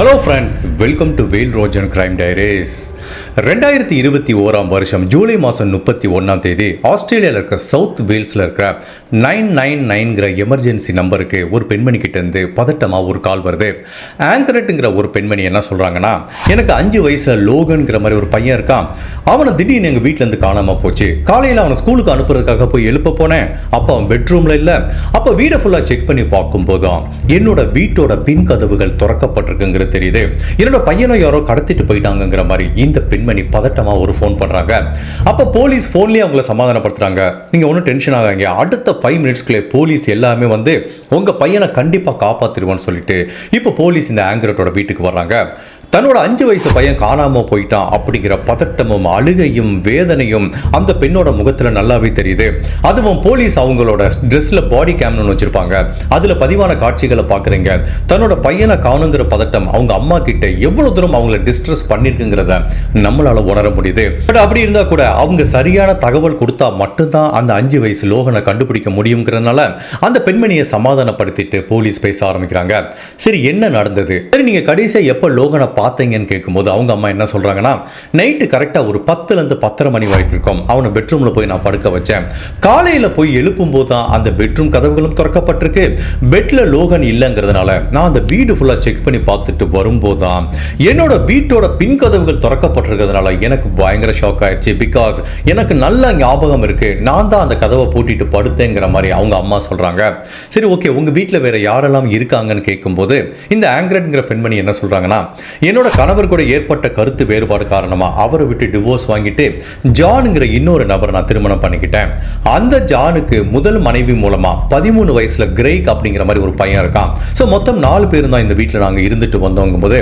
Hello friends welcome to வேல் ரோஜன் crime diaries ரெண்டாயிரத்தி இருபத்தி ஓராம் வருஷம் ஜூலை மாதம் முப்பத்தி ஒன்றாம் தேதி ஆஸ்திரேலியாவில் இருக்க சவுத் வேல்ஸில் இருக்கிற நைன் நைன் நைன்கிற எமர்ஜென்சி நம்பருக்கு ஒரு பெண்மணி கிட்டேருந்து பதட்டமாக ஒரு கால் வருது. ஆங்கரட்டுங்கிற ஒரு பெண்மணி என்ன சொல்கிறாங்கன்னா எனக்கு அஞ்சு வயசில் லோகன்கிற மாதிரி ஒரு பையன் இருக்கான். அவனை திடீர்னு எங்கள் வீட்டிலேருந்து காணாமல் போச்சு. காலையில் அவனை ஸ்கூலுக்கு அனுப்புறதுக்காக போய் எழுப்ப போனேன். அப்போ அவன் பெட்ரூமில் இல்லை. அப்போ வீடை ஃபுல்லாக செக் பண்ணி பார்க்கும்போது என்னோட வீட்டோட பின் கதவுகள் திறக்கப்பட்டிருக்குங்கிறது தெரியுது. என்னோட பையனை யாரோ கடத்திட்டு போயிட்டாங்கங்கிற மாதிரி இந்த பெண்மணி பதட்டமா ஒரு ஃபோன் பண்றாங்க. அப்போ போலீஸ் ஃபோன்லேயே அவங்கள சமாதானப்படுத்துறாங்க. நீங்க ஒன்றும் டென்ஷன் ஆகாங்க அடுத்த ஃபைவ் மினிட்ஸ்க்குள்ளே போலீஸ் எல்லாமே வந்து உங்க பையனை கண்டிப்பா காப்பாத்திடுவோன்னு சொல்லிட்டு இப்போ போலீஸ் இந்த ஆங்கரட்டோட வீட்டுக்கு வர்றாங்க. தன்னோட அஞ்சு வயசு பையன் காணாம போயிட்டான் அப்படிங்கிற பதட்டமும் அழுகையும் வேதனையும் அந்த பெண்ணோட முகத்துல நல்லாவே தெரியுது. அதுவும் போலீஸ் அவங்களோட ட்ரெஸ்ல பாடி கேம்னு வச்சிருப்பாங்க. அதுல பதிவான காட்சிகளை பாக்குறீங்க. தன்னோட பையனை காணுங்கிற பதட்டம் அவங்க அம்மா கிட்ட எவ்வளவு தூரம் அவங்கள டிஸ்ட்ரெஸ் பண்ணிருக்குங்கிறத நம்மளால உணர முடியுது. பட் அப்படி இருந்தா கூட அவங்க சரியான தகவல் கொடுத்தா மட்டும்தான் அந்த அஞ்சு வயசு லோகனை கண்டுபிடிக்க முடியுங்கிறதுனால அந்த பெண்மணியை சமாதானப்படுத்திட்டு போலீஸ் பேச ஆரம்பிக்கிறாங்க. சரி என்ன நடந்தது? சரி நீங்க கடைசியா எப்ப லோகனை பார்த்தீங்கன்னு கேட்கும்போது அவங்க அம்மா என்ன சொல்றாங்கன்னா நைட்டு கரெக்டா ஒரு பத்துல இருந்து பத்தரை மணி வரைக்கும் இருக்கும் அவனை பெட்ரூம்ல போய் நான் படுக்க வச்சேன். காலையில போய் எழுப்பும் போது தான் அந்த பெட்ரூம் கதவுகளும் திறக்கப்பட்டிருக்கு. பெட்ல லோகன் இல்லைங்கிறதுனால நான் அந்த வீடு ஃபுல்லா செக் பண்ணி பார்த்துட்டு வரும்போது தான் என்னோட வீட்டோட பின் கதவுகள் திறக்கப்பட்டிருக்கிறதுனால எனக்கு பயங்கர ஷாக் ஆயிடுச்சு பிகாஸ் எனக்கு நல்ல ஞாபகம் இருக்கு. நான் தான் அந்த கதவை பூட்டிட்டு படுத்தேங்கிற மாதிரி அவங்க அம்மா சொல்றாங்க. சரி ஓகே உங்க வீட்டில் வேற யாரெல்லாம் இருக்காங்கன்னு கேட்கும்போது இந்த ஆங்கரட்ங்கிற பெண்மணி என்ன சொல்றாங்கன்னா என்னோட கணவர் கூட ஏற்பட்ட கருத்து வேறுபாடு காரணமாக அவரை விட்டு டிவோர்ஸ் வாங்கிட்டு ஜானுங்கிற இன்னொரு நபரை நான் திருமணம் பண்ணிக்கிட்டேன். அந்த ஜானுக்கு முதல் மனைவி மூலமாக பதிமூணு வயசில் கிரேக் அப்படிங்கிற மாதிரி ஒரு பையன் இருக்கான். ஸோ மொத்தம் நாலு பேரும் தான் இந்த வீட்டில் நாங்கள் இருந்துட்டு வந்தோங்கும் போது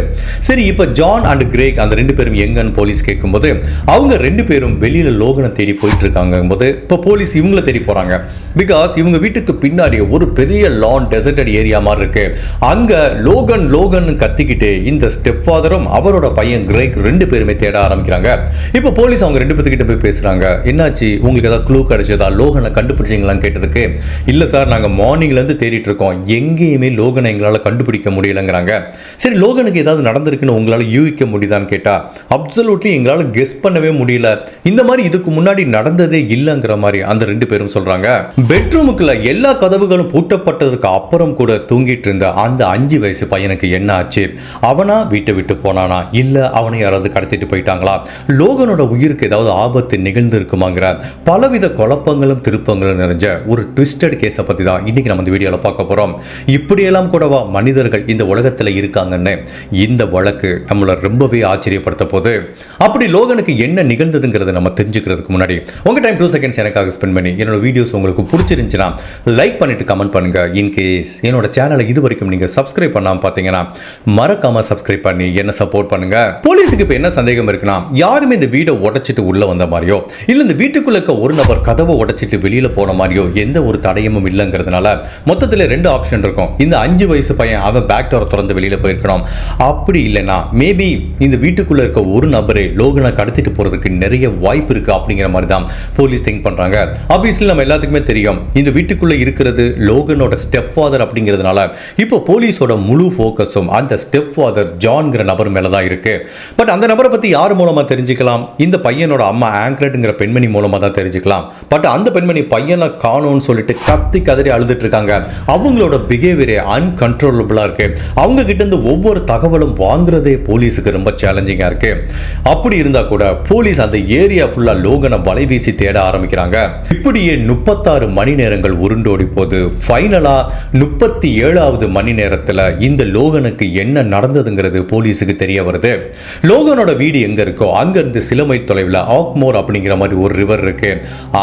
சரி இப்போ ஜான் அண்ட் கிரேக் அந்த ரெண்டு பேரும் எங்கன்னு போலீஸ் கேட்கும்போது அவங்க ரெண்டு பேரும் வெளியில் லோகனை தேடி போயிட்டு இருக்காங்க போது இப்போ போலீஸ் இவங்கள தேடி போகிறாங்க பிகாஸ் இவங்க வீட்டுக்கு பின்னாடி ஒரு பெரிய லான் டெசர்டட் ஏரியா மாதிரி இருக்கு. அங்கே லோகன் லோகன் கத்திக்கிட்டு இந்த ஸ்டெஃபா ஃபாதரும் அவரோட பையன் கிரேக் ரெண்டு பேருமே தேட ஆரம்பிக்கிறாங்க. இப்போ போலீஸ் அவங்க ரெண்டு பேர்த்துக்கிட்ட போய் பேசுறாங்க. என்னாச்சு? உங்களுக்கு ஏதாவது க்ளூ கிடைச்சதா? லோகனை கண்டுபிடிச்சிங்களான்னு கேட்டதுக்கு இல்லை சார் நாங்கள் மார்னிங்லேருந்து தேடிட்டு இருக்கோம். எங்கேயுமே லோகனை எங்களால் கண்டுபிடிக்க முடியலங்கிறாங்க. சரி லோகனுக்கு ஏதாவது நடந்திருக்குன்னு உங்களால் யூகிக்க முடியுதான்னு கேட்டா அப்சல்யூட்லி எங்களால் கெஸ் பண்ணவே முடியல. இந்த மாதிரி இதுக்கு முன்னாடி நடந்ததே இல்லைங்கிற மாதிரி அந்த ரெண்டு பேரும் சொல்கிறாங்க பெட்ரூமுக்குள்ள எல்லா கதவுகளும் பூட்டப்பட்டதுக்கு அப்புறம் கூட தூங்கிட்டு இருந்த அந்த அஞ்சு வயசு பையனுக்கு என்ன ஆச்சு அவனா வீட்டை விட்டு போனானா? இல்ல அவனை யாராவது கடத்திட்டு போயிட்டாங்களா? லோகனோட உயிருக்கு ஏதாவது ஆபத்து நிகழ்ந்து இருக்குமாங்கிற பலவித குழப்பங்களும் திருப்பங்களும் நிறைஞ்ச ஒரு ட்விஸ்டட் கேஸை பற்றி தான் இன்னைக்கு நம்ம இந்த வீடியோவில் பார்க்க போறோம். இப்படியெல்லாம் கூடவா மனிதர்கள் இந்த உலகத்தில் இருக்காங்கன்னு இந்த வழக்கு நம்மளை ரொம்பவே ஆச்சரியப்படுத்த போது அப்படி லோகனுக்கு என்ன நிகழ்ந்ததுங்கிறத நம்ம தெரிஞ்சுக்கிறதுக்கு முன்னாடி உங்க டைம் டூ செகண்ட்ஸ் எனக்காக ஸ்பெண்ட் பண்ணி என்னோட வீடியோஸ் உங்களுக்கு பிடிச்சிருந்துச்சுன்னா லைக் பண்ணிட்டு கமெண்ட் பண்ணுங்க. இன்கேஸ் என்னோட சேனலை இது வரைக்கும் நீங்க சப்ஸ்கிரைப் பண்ணாமல் பார்த்தீங்கன்னா மறக்காமல் சப்ஸ்கிரைப் பண்ணி என்ன சப்போர்ட் பண்ணுங்க? போலீஸுக்கு இப்போ என்ன சந்தேகம் இருக்குன்னா யாருமே இந்த வீடை உடைச்சிட்டு உள்ள வந்த மாதிரியோ இல்ல இந்த வீட்டுக்குள்ள இருக்க ஒரு நபர் கதவை உடைச்சிட்டு வெளியில போன மாதிரியோ எந்த ஒரு தடயமும் இல்லைங்கிறதுனால மொத்தத்தில் ரெண்டு ஆப்ஷன் இருக்கும். இந்த அஞ்சு வயசு பையன் அவன் பேக் டோரை திறந்து வெளியில போயிருக்கணும். அப்படி இல்லைன்னா மேபி இந்த வீட்டுக்குள்ள இருக்க ஒரு நபரை லோகனை கடத்திட்டு போறதுக்கு நிறைய வாய்ப்பு இருக்கு அப்படிங்கிற மாதிரி தான் போலீஸ் திங்க் பண்றாங்க. ஆப்வியஸ்லி நம்ம எல்லாத்துக்குமே தெரியும் இந்த வீட்டுக்குள்ள இருக்கிறது லோகனோட ஸ்டெப் ஃபாதர் அப்படிங்கிறதுனால இப்போ போலீஸோட முழு ஃபோக்கஸும் அந்த ஸ்டெப் ஃபாதர் ஜான்ங்கிற நபர் மேலே தான் இருக்குது பட் அந்த நபரை பற்றி யார் மூலமாக தெரிஞ்சுக்கலாம்? இந்த பையனோட அம்மா ஆங்க்ரெட்டுங்கிற பெண்மணி மூலமாக தான் தெரிஞ்சுக்கலாம். பட் அந்த பெண்மணி பையனை காணும்னு சொல்லிட்டு கத்தி கதறி அழுதுட்டுருக்காங்க அவங்களோட பிஹேவியரே அன்கன்ட்ரோலபிளா இருக்குது அவங்க கிட்டேருந்து ஒவ்வொரு தகவலும் வாங்குறதே போலீஸுக்கு ரொம்ப சேலஞ்சிங்காக இருக்குது அப்படி இருந்தால் கூட போலீஸ் அந்த ஏரியா ஃபுல்லாக லோகனை வலை வீசி தேட ஆரம்பிக்கிறாங்க. இப்படியே முப்பத்தாறு மணி நேரங்கள் உருண்டோடி போது ஃபைனலாக முப்பத்தி ஏழாவது மணி நேரத்தில் இந்த லோகனுக்கு என்ன நடந்ததுங்கிறது போலீஸ் போலீஸுக்கு தெரிய வருது. லோகனோட வீடு எங்கே இருக்கோ அங்கேருந்து சில மைல் தொலைவில் ஆக்மோர் அப்படிங்கிற மாதிரி ஒரு ரிவர் இருக்கு.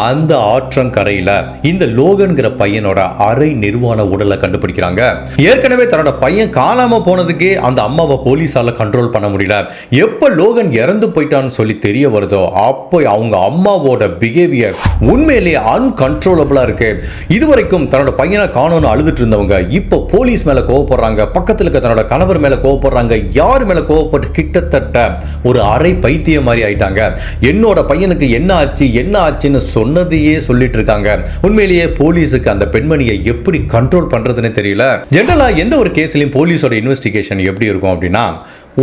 அந்த ஆற்றங்கரையில் இந்த லோகன்கிற பையனோட அரை நிர்வாண உடலை கண்டுபிடிக்கிறாங்க. ஏற்கனவே தன்னோட பையன் காணாம போனதுக்கே அந்த அம்மாவை போலீஸால் கண்ட்ரோல் பண்ண முடியல. எப்போ லோகன் இறந்து போயிட்டான்னு சொல்லி தெரிய வருதோ அப்போ அவங்க அம்மாவோட பிஹேவியர் உண்மையிலேயே அன்கன்ட்ரோலபிளாக இருக்கு. இதுவரைக்கும் தன்னோட பையனை காணோன்னு அழுதுட்டு இருந்தவங்க இப்போ போலீஸ் மேலே கோவப்படுறாங்க பக்கத்தில் இருக்க தன்னோட கணவர் மேலே கோவப்படுறாங்க யார் எல்லாரும் மேலே கோவப்பட்டு கிட்டத்தட்ட ஒரு அரை பைத்திய மாதிரி ஆயிட்டாங்க? என்னோட பையனுக்கு என்ன ஆச்சு என்ன ஆச்சுன்னு சொன்னதையே சொல்லிட்டு இருக்காங்க. உண்மையிலேயே போலீஸுக்கு அந்த பெண்மணியை எப்படி கண்ட்ரோல் பண்றதுன்னு தெரியல. ஜென்ரலா எந்த ஒரு கேஸ்லயும் போலீஸோட இன்வெஸ்டிகேஷன் எப்படி இருக்கும் அப்படின்னா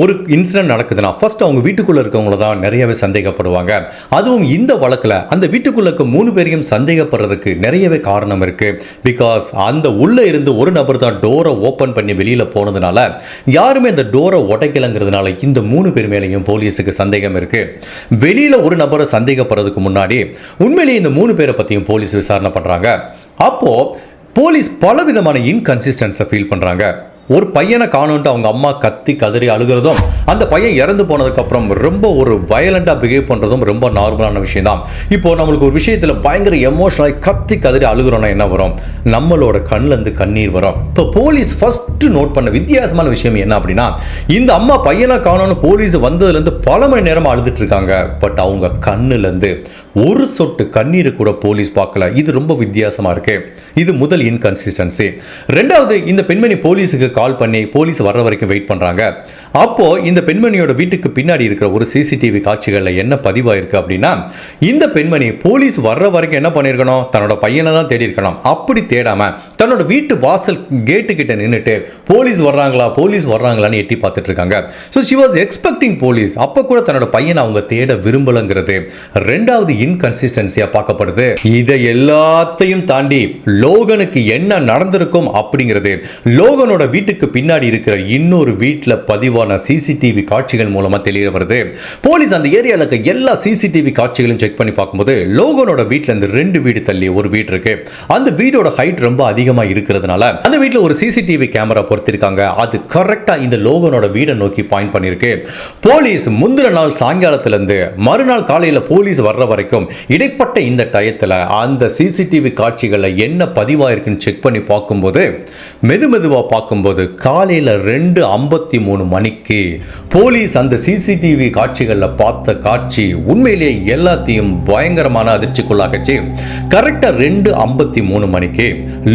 ஒரு இன்சிடென்ட் நடக்குதுன்னா ஃபர்ஸ்ட் அவங்க வீட்டுக்குள்ளே இருக்கவங்கள தான் நிறையவே சந்தேகப்படுவாங்க. அதுவும் இந்த வழக்கில் அந்த வீட்டுக்குள்ள இருக்க மூணு பேரையும் சந்தேகப்படுறதுக்கு நிறையவே காரணம் இருக்குது பிகாஸ் அந்த உள்ளே இருந்து ஒரு நபர் தான் டோரை ஓப்பன் பண்ணி வெளியில் போனதுனால யாருமே அந்த டோரை உடைக்கலங்கிறதுனால இந்த மூணு பேர் மேலேயும் போலீஸுக்கு சந்தேகம் இருக்குது வெளியில் ஒரு நபரை சந்தேகப்படுறதுக்கு முன்னாடி உண்மையிலேயே இந்த மூணு பேரை பற்றியும் போலீஸ் விசாரணை பண்ணுறாங்க அப்போது போலீஸ் பல விதமான இன்கன்சிஸ்டன்ஸை ஃபீல் பண்ணுறாங்க ஒரு பையனை காணுன்ட்டு அவங்க அம்மா கத்தி கதறி அழுகிறதும் அந்த பையன் இறந்து போனதுக்கப்புறம் ரொம்ப ஒரு வயலண்டாக பிஹேவ் பண்ணுறதும் ரொம்ப நார்மலான விஷயம் தான் இப்போது நம்மளுக்கு ஒரு விஷயத்தில் பயங்கர எமோஷனலாக கத்தி கதறி அழுகிறோன்னா என்ன வரும்? நம்மளோட கண்ணிலேருந்து கண்ணீர் வரும். இப்போ போலீஸ் ஃபஸ்ட்டு நோட் பண்ண வித்தியாசமான விஷயம் என்ன அப்படின்னா இந்த அம்மா பையனை காணோன்னு போலீஸ் வந்ததுலேருந்து பல மணி நேரமாக அழுதுட்டு இருக்காங்க பட் அவங்க கண்ணுலேருந்து ஒரு சொட்டு கண்ணீர் கூட போலீஸ் பார்க்கல. இது ரொம்ப வித்தியாசமாக இருக்குது இது முதல் இன்கன்சிஸ்டன்சி ரெண்டாவது இந்த பெண்மணி போலீஸுக்கு கால் பண்ணி போலீஸ் வர்ற வரைக்கும் வெயிட் பண்றாங்க. அப்போ இந்த பெண்மணியோட வீட்டுக்கு பின்னாடி இருக்கிற ஒரு சிசிடிவி காட்சிகளில் என்ன பதிவாயிருக்கு அப்படின்னா இந்த பெண்மணி போலீஸ் வர்ற வரைக்கும் என்ன பண்ணியிருக்கணும் தன்னோட பையனை தான் தேடி இருக்கணும் அப்படி தேடாம தன்னோட வீட்டு வாசல் கேட்டு கிட்ட நின்றுட்டு போலீஸ் வர்றாங்களா போலீஸ் வர்றாங்களான்னு எட்டி பார்த்துட்டு இருக்காங்க so she was expecting police அப்போ கூட தன்னோட பையனை அவங்க தேட விரும்பலங்கிறது ரெண்டாவது இன்கன்சிஸ்டன்சியா பார்க்கப்படுது. இதை எல்லாத்தையும் தாண்டி லோகனுக்கு என்ன நடந்திருக்கும் அப்படிங்கிறது லோகனோட வீட்டுக்கு பின்னாடி இருக்கிற இன்னொரு வீட்டில் பதிவான சிசிடிவி காட்சிகள் மூலமா தெரிய வருது. போலீஸ் அந்த ஏரியாவில் இருக்க எல்லா சிசிடிவி காட்சிகளையும் செக் பண்ணி பார்க்கும்போது லோகனோட வீட்டில் இருந்து ரெண்டு வீடு தள்ளி ஒரு வீடு இருக்கு. அந்த வீடோட ஹைட் ரொம்ப அதிகமா இருக்கிறதுனால அந்த வீட்டில் ஒரு சிசிடிவி கேமரா பொருத்திருக்காங்க. அது கரெக்டாக இந்த லோகனோட வீடை நோக்கி பாயிண்ட் பண்ணியிருக்கு. போலீஸ் முந்தின நாள் சாயங்காலத்திலேருந்து மறுநாள் காலையில போலீஸ் வர்ற வரைக்கும் இடைப்பட்ட இந்த டயத்துல அந்த சிசிடிவி காட்சிகளில் என்ன பதிவாயிருக்குன்னு செக் பண்ணி பார்க்கும்போது மெது மெதுவா பார்க்கும்போது காலையில ரெண்டு ஐம்பத்தி மூணு மணிக்கு போலீஸ் அந்த சிசிடிவி காட்சிகளில் பார்த்த காட்சி உண்மையிலேயே எல்லாத்தையும் பயங்கரமான அதிர்ச்சிக்குள்ளாகச்சு கரெக்டா ரெண்டு ஐம்பத்தி மூணு மணிக்கு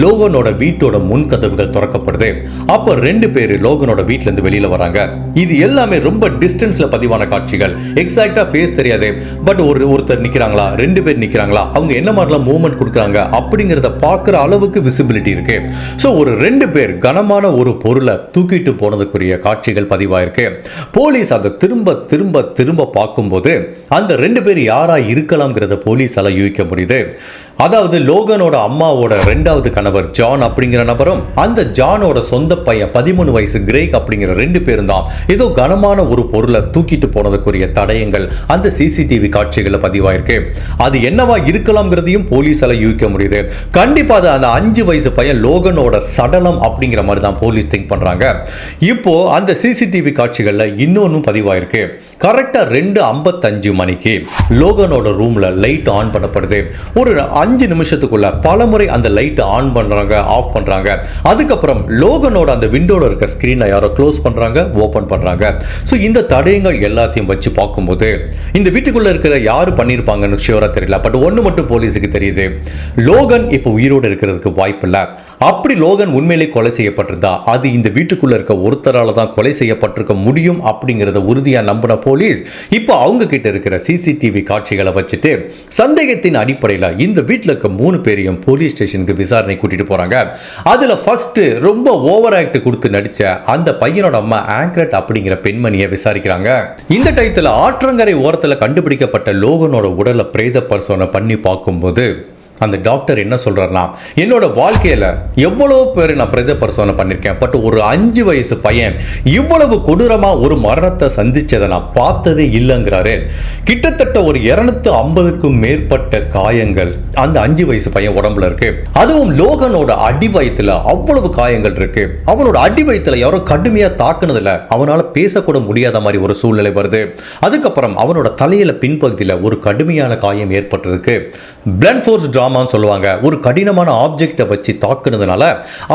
லோகனோட வீட்டோட முன் கதவுகள் திறக்கப்படுது. அப்போ ரெண்டு பேர் லோகனோட வீட்டிலேருந்து இருந்து வெளியில வராங்க. இது எல்லாமே ரொம்ப டிஸ்டன்ஸ்ல பதிவான காட்சிகள். எக்ஸாக்டா ஃபேஸ் தெரியாது. பட் ஒரு ஒருத்தர் நிக்கிறாங்களா? ரெண்டு பேர் நிக்கிறாங்களா? அவங்க என்ன மாதிரிலாம் மூவ்மெண்ட் கொடுக்குறாங்க? அப்படிங்கிறத பார்க்குற அளவுக்கு விசிபிலிட்டி இருக்கு. ஸோ ஒரு ரெண்டு பேர் கனமான ஒரு பொருளை தூக்கிட்டு போனதுக்குரிய காட்சிகள் பதிவாயிருக்கு போலீஸ் அதை திரும்ப திரும்ப திரும்ப பார்க்கும்போது அந்த ரெண்டு பேர் யாரா இருக்கலாம்ங்கிறத போலீஸால் யூகிக்க முடியுது. அதாவது லோகனோட அம்மாவோட ரெண்டாவது கணவர் ஜான் அப்படிங்கிற நபரும் அந்த ஜானோட சொந்த பையன் பதிமூணு வயசு கிரேக் அப்படிங்கிற ரெண்டு பேரும் தான் ஏதோ கனமான ஒரு பொருளை தூக்கிட்டு போனதுக்குரிய தடயங்கள் அந்த சிசிடிவி காட்சிகளில் பதிவாயிருக்கு. அது என்னவா இருக்கலாம்ங்கிறதையும் போலீஸால யூகிக்க முடியுது. கண்டிப்பா அது அந்த அஞ்சு வயசு பையன் லோகனோட சடலம் அப்படிங்கிற மாதிரி தான் போலீஸ் திங்க் பண்றாங்க. இப்போ அந்த சிசிடிவி காட்சிகளில் இன்னொன்னும் பதிவாயிருக்கு. கரெக்டா ரெண்டு ஐம்பத்தஞ்சு மணிக்கு லோகனோட ரூம்ல லைட் ஆன் பண்ணப்படுது. ஒரு அஞ்சு நிமிஷத்துக்குள்ள பல முறை அந்த லைட் ஆன் பண்றாங்க ஆஃப் பண்றாங்க. அதுக்கப்புறம் லோகனோட அந்த விண்டோல இருக்க ஸ்கிரீனை யாரோ க்ளோஸ் பண்றாங்க ஓபன் பண்றாங்க. ஸோ இந்த தடயங்கள் எல்லாத்தையும் வச்சு பார்க்கும்போது இந்த வீட்டுக்குள்ள இருக்கிற யாரு பண்ணியிருப்பாங்கன்னு ஷியூரா தெரியல. பட் ஒன்று மட்டும் போலீஸுக்கு தெரியுது. லோகன் இப்போ உயிரோடு இருக்கிறதுக்கு வாய்ப்பு இல்லை. அப்படி லோகன் உண்மையிலே கொலை செய்யப்பட்டிருந்தா அது இந்த வீட்டுக்குள்ள இருக்க ஒருத்தரால தான் கொலை செய்யப்பட்டிருக்க முடியும் அப்படிங்கிறத உறுதியாக நம்பின போலீஸ் இப்போ அவங்க கிட்ட இருக்கிற சிசிடிவி காட்சிகளை வச்சுட்டு சந்தேகத்தின் அடிப்படையில் இந்த வீட்டில் இருக்க மூணு பேரையும் போலீஸ் ஸ்டேஷனுக்கு விசாரணை கூட்டிட்டு போறாங்க. அதுல ஃபஸ்ட்டு ரொம்ப ஓவர் ஆக்ட் கொடுத்து நடிச்ச அந்த பையனோட அம்மா ஆங்க்ரட் அப்படிங்கிற பெண்மணியை விசாரிக்கிறாங்க. இந்த டயத்துல ஆற்றங்கரை ஓரத்துல கண்டுபிடிக்கப்பட்ட லோகனோட உடலை பிரேத பரிசோதனை பண்ணி பார்க்கும்போது அந்த டாக்டர் என்ன சொல்கிறாருன்னா என்னோட வாழ்க்கையில் எவ்வளோ பேர் நான் பிரேத பரிசோதனை பண்ணியிருக்கேன் பட் ஒரு அஞ்சு வயசு பையன் இவ்வளவு கொடூரமாக ஒரு மரணத்தை சந்தித்ததை நான் பார்த்ததே இல்லைங்கிறாரு. கிட்டத்தட்ட ஒரு இரநூத்து ஐம்பதுக்கும் மேற்பட்ட காயங்கள் அந்த அஞ்சு வயசு பையன் உடம்புல இருக்கு. அதுவும் லோகனோட அடி வயித்துல அவ்வளவு காயங்கள் இருக்கு. அவனோட அடி வயித்துல யாரோ கடுமையாக தாக்குனதில் அவனால் பேசக்கூட முடியாத மாதிரி ஒரு சூழ்நிலை வருது. அதுக்கப்புறம் அவனோட தலையில் பின்பகுதியில் ஒரு கடுமையான காயம் ஏற்பட்டிருக்கு. பிளண்ட் ஃபோர்ஸ் ட்ராமான்னு சொல்லுவாங்க. ஒரு கடினமான ஆப்ஜெக்டை வச்சு தாக்குனதுனால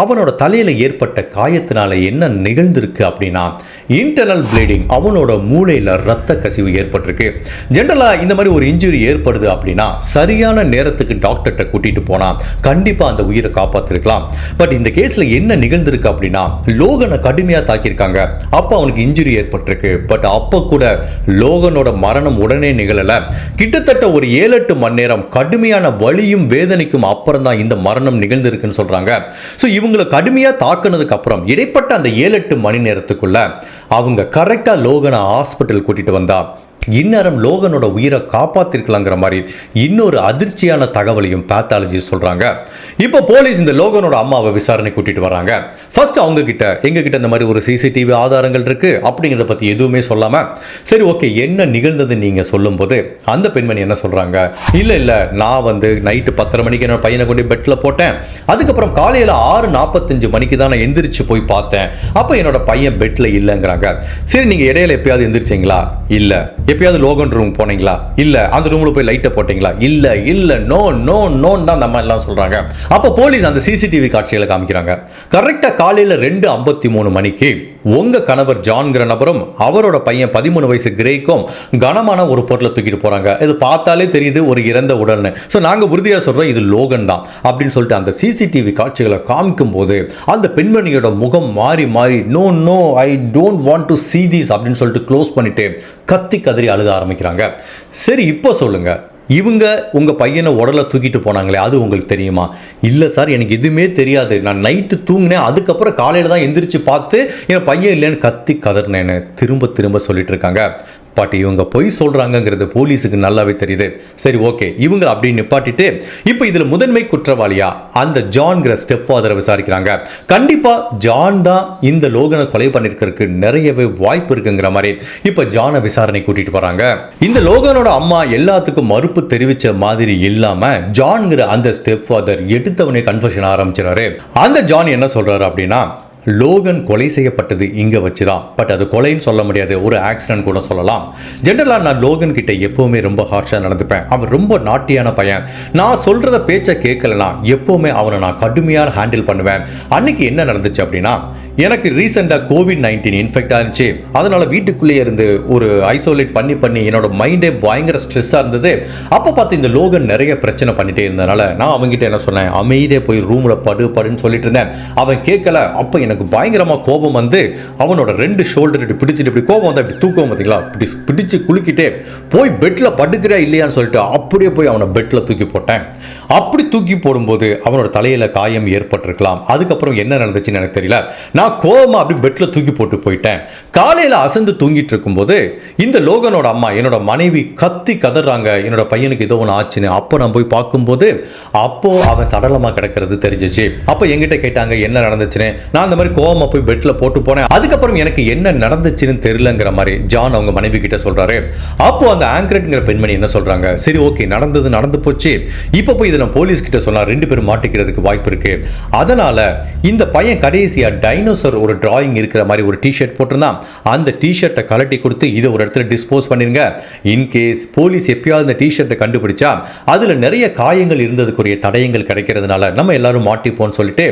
அவனோட தலையில் ஏற்பட்ட காயத்தினால என்ன நிகழ்ந்திருக்கு அப்படின்னா இன்டர்னல் ப்ளீடிங் அவனோட மூளையில் ரத்த கசிவு ஏற்பட்டிருக்கு. ஜென்ரலாக இந்த மாதிரி ஒரு இன்ஜுரி ஏற்படுது அப்படின்னா சரியான நேரத்துக்கு டாக்டர்கிட்ட கூட்டிட்டு போனா கண்டிப்பாக அந்த உயிரை காப்பாற்றிருக்கலாம் பட் இந்த கேஸில் என்ன நிகழ்ந்திருக்கு அப்படின்னா லோகனை கடுமையாக தாக்கியிருக்காங்க. அப்போ அவனுக்கு இன்ஜுரி ஏற்பட்டிருக்கு. பட் அப்போ கூட லோகனோட மரணம் உடனே நிகழலை. கிட்டத்தட்ட ஒரு ஏழு எட்டு மணி நேரம் கடுமையான வலியும் வேதனைக்கும் அப்புறம் தான் இந்த மரணம் நிகழ்ந்திருக்குன்னு சொல்றாங்க. ஸோ இவங்களை கடுமையாக தாக்குனதுக்கு அப்புறம் இடைப்பட்ட அந்த ஏழு எட்டு மணி நேரத்துக்குள்ள அவங்க கரெக்டாக லோகனை ஹாஸ்பிட்டல் கூட்டிட்டு வந்தா. இந்நேரம் லோகனோட உயிரை காப்பாத்திருக்கலாங்கிற மாதிரி இன்னொரு அதிர்ச்சியான தகவலையும் பேத்தாலஜி சொல்றாங்க. இப்போ போலீஸ் இந்த லோகனோட அம்மாவை விசாரணை கூட்டிட்டு வராங்க. ஃபர்ஸ்ட் அவங்க கிட்ட எங்க கிட்ட இந்த மாதிரி ஒரு சிசிடிவி ஆதாரங்கள் இருக்கு அப்படிங்கிறத பத்தி எதுவுமே சொல்லாம சரி ஓகே என்ன நிகழ்ந்தது நீங்க சொல்லும்போது அந்த பெண்மணி என்ன சொல்றாங்க? இல்ல இல்ல நான் வந்து நைட்டு பத்தரை மணிக்கு என்னோட பையனை கொண்டு பெட்ல போட்டேன். அதுக்கப்புறம் காலையில ஆறு நாற்பத்தஞ்சு மணிக்கு தான் நான் எந்திரிச்சு போய் பார்த்தேன். அப்போ என்னோட பையன் பெட்ல இல்லைங்கிறாங்க. சரி நீங்க இடையில எப்பயாவது எந்திரிச்சிங்களா? இல்ல. எப்பயாவது லோகன் ரூம் போனீங்களா? இல்ல அந்த ரூம்ல போய் லைட்டை போட்டீங்களா? இல்ல இல்ல நோ நோ நோன்னு தான் நம்ம எல்லாம் சொல்றாங்க. அப்போ போலீஸ் அந்த சிசிடிவி காட்சிகளை காமிக்கிறாங்க. கரெக்டாக காலையில் ரெண்டு ஐம்பத்தி மூணு மணிக்கு உங்கள் கணவர் ஜான்கிற நபரும் அவரோட பையன் பதிமூணு வயசு கிரேக்கும் கனமான ஒரு பொருளை தூக்கிட்டு போகிறாங்க இது பார்த்தாலே தெரியுது ஒரு இறந்த உடல்னு. ஸோ நாங்கள் உறுதியாக சொல்கிறோம் இது லோகன் தான் அப்படின்னு சொல்லிட்டு அந்த சிசிடிவி காட்சிகளை காமிக்கும் போது அந்த பெண்மணியோட முகம் மாறி மாறி no no I don't want to see these அப்படின்னு சொல்லிட்டு க்ளோஸ் பண்ணிட்டு கத்தி கதறி அழுக ஆரம்பிக்கிறாங்க. சரி இப்போ சொல்லுங்கள் இவங்க உங்கள் பையனை உடலை தூக்கிட்டு போனாங்களே அது உங்களுக்கு தெரியுமா? இல்லை சார் எனக்கு எதுவுமே தெரியாது. நான் நைட்டு தூங்கினேன் அதுக்கப்புறம் காலையில் தான் எந்திரிச்சு பார்த்து என் பையன் இல்லைன்னு கத்தி கதறினேன்னு திரும்ப திரும்ப சொல்லிட்டு இருக்காங்க. பட் இவங்க பொய் சொல்கிறாங்கங்கிறது போலீஸுக்கு நல்லாவே தெரியுது. சரி ஓகே. இவங்க அப்படி நிப்பாட்டிட்டு இப்போ இதில் முதன்மை குற்றவாளியா? அந்த ஜான்கிற ஸ்டெப் ஃபாதரை விசாரிக்கிறாங்க. கண்டிப்பாக ஜான் தான் இந்த லோகனை கொலை பண்ணியிருக்கிறதுக்கு நிறையவே வாய்ப்பு இருக்குங்கிற மாதிரி இப்போ ஜானை விசாரணை கூட்டிகிட்டு வராங்க. இந்த லோகனோட அம்மா எல்லாத்துக்கும் மறுப்பு தெரிவிச்ச மாதிரி இல்லாம ஜான்ங்கிற அந்த ஸ்டெப் ஃபாதர் எடுத்தவனே கன்ஃபஷன் ஆரம்பிச்சிடாரு அந்த ஜான் என்ன சொல்றாரு அப்படின்னா லோகன் கொலை செய்யப்பட்டது இங்கே வச்சு தான் பட் அது கொலைன்னு சொல்ல முடியாது. ஒரு ஆக்சிடென்ட் கூட சொல்லலாம். ஜென்ரலாக நான் லோகன் கிட்ட எப்போவுமே ரொம்ப ஹார்ஷாக நடந்துப்பேன். அவன் ரொம்ப நாட்டியான பையன். நான் சொல்கிறத பேச்சை கேட்கலனா எப்போவுமே அவனை நான் கடுமையாக ஹேண்டில் பண்ணுவேன். அன்னைக்கு என்ன நடந்துச்சு அப்படின்னா எனக்கு ரீசெண்டாக கோவிட் நைன்டீன் இன்ஃபெக்ட் ஆனிச்சு அதனால் வீட்டுக்குள்ளேயே இருந்து ஒரு ஐசோலேட் பண்ணி பண்ணி என்னோட மைண்டே பயங்கர ஸ்ட்ரெஸ்ஸாக இருந்தது. அப்போ பார்த்து இந்த லோகன் நிறைய பிரச்சனை பண்ணிட்டே இருந்தனால நான் அவங்ககிட்ட என்ன சொன்னேன் அமைதியாக போய் ரூமில் படு படுன்னு சொல்லிட்டு இருந்தேன். அவன் கேட்கல. அப்போ எனக்கு பயங்கரமாக கோபம் வந்து அவனோட ரெண்டு ஷோல்டர் இப்படி பிடிச்சிட்டு இப்படி கோபம் வந்து அப்படி தூக்கம் பார்த்தீங்களா இப்படி பிடிச்சு குலுக்கிட்டே போய் பெட்டில் படுக்கிறியா இல்லையான்னு சொல்லிட்டு அப்படியே போய் அவனை பெட்டில் தூக்கி போட்டேன். அப்படி தூக்கி போடும்போது அவனோட தலையில் காயம் ஏற்பட்டிருக்கலாம். அதுக்கப்புறம் என்ன நடந்துச்சுன்னு எனக்கு தெரியல. நான் கோபமாக அப்படி பெட்டில் தூக்கி போட்டு போயிட்டேன். காலையில் அசந்து தூங்கிட்டு இருக்கும்போது இந்த லோகனோட அம்மா என்னோட மனைவி கத்தி கதறாங்க. என்னோட பையனுக்கு ஏதோ ஒன்று ஆச்சுன்னு. அப்போ நான் போய் பார்க்கும்போது அப்போ அவன் சடலமாக கிடக்கிறது தெரிஞ்சிச்சு. அப்போ என்கிட்ட கேட்டாங்க என்ன நடந்துச்சுன்னு? நான் அந்த மாதிரி கோவமா போய் பெட்டில் போட்டு போனேன். அதுக்கப்புறம் எனக்கு என்ன நடந்துச்சுன்னு தெரியலங்கிற மாதிரி ஜான் அவங்க மனைவி கிட்ட சொல்றாரு. அப்போ அந்த ஆங்கரட்ங்கிற பெண்மணி என்ன சொல்றாங்க? சரி ஓகே நடந்தது நடந்து போச்சு. இப்போ போய் இதை நான் போலீஸ் கிட்ட சொன்னா ரெண்டு பேரும் மாட்டிக்கிறதுக்கு வாய்ப்பு இருக்கு. அதனால இந்த பையன் கடைசியா டைனோசர் ஒரு டிராயிங் இருக்கிற மாதிரி ஒரு டிஷர்ட் போட்டிருந்தான். அந்த டிஷர்ட்டை கலட்டி கொடுத்து இதை ஒரு இடத்துல டிஸ்போஸ் பண்ணிருங்க. இன்கேஸ் போலீஸ் எப்பயாவது இந்த டிஷர்ட்டை கண்டுபிடிச்சா அதுல நிறைய காயங்கள் இருந்ததுக்குரிய தடயங்கள் கிடைக்கிறதுனால நம்ம எல்லாரும் மாட்டிப்போம்னு சொல்லிட்டு